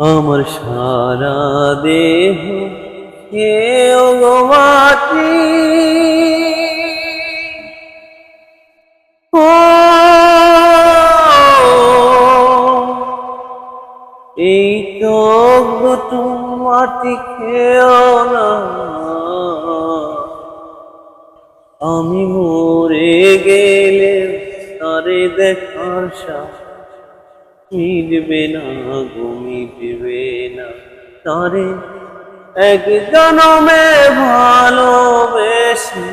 আমার সারা দেহ হে মাটি। ও, এই চোখ দুটো মাটি খেও না। আমি মরে গেলে তারে দেখার সাথ মিটবে না গো মিটবে না। তারে এক জনমে ভালোবেসে,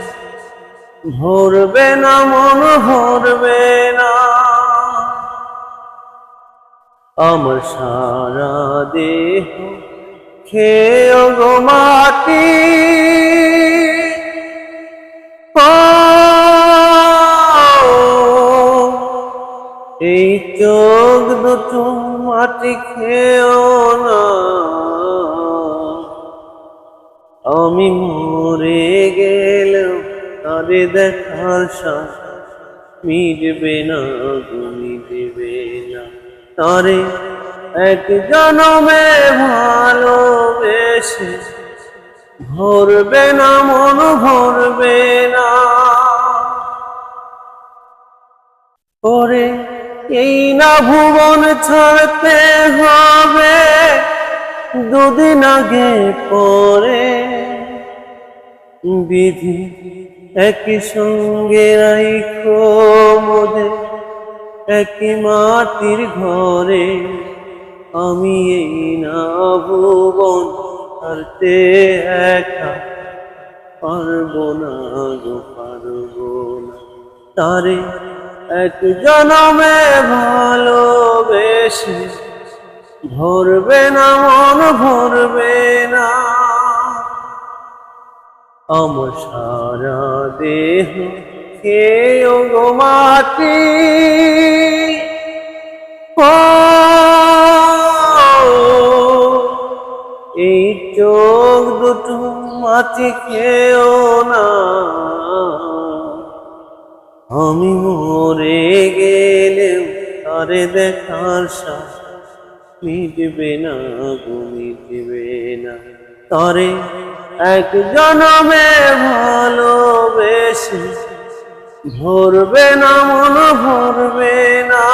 ভরবে না, মন ভরবে না। আমার সারা দেহ খেয়ে গো মাটি। এই চোখ দুটো মাটি খেও না। আমি মরে গেলেও তারে দেখার সাথ মিটবে না গো, মিটবে না। তারে এক জনমে ভালোবেসে ভরবে না, মন ভরবে না। করে এই না ভুবন ছাড়তে হবে, দুদিন আগে পরে। বিধি একই সঙ্গে রাইখো একই মাটির ঘরে। আমি এই না ভুবন ছাড়তে একা পারব না গো, পারব না। তারে এক জনমে ভালোবেসে, ভরবে না, মন ভরবে না। আমার সারা দেহ খেয়ে গো মাটি। এই চোখ দুটো মাটি খেও না। আমি মরে গেলে তারে দেখার সাথ মিটবে না গো, মিটবে না। তারে এক জনমে ভালোবেসে ভরবে না, মন ভরবে না।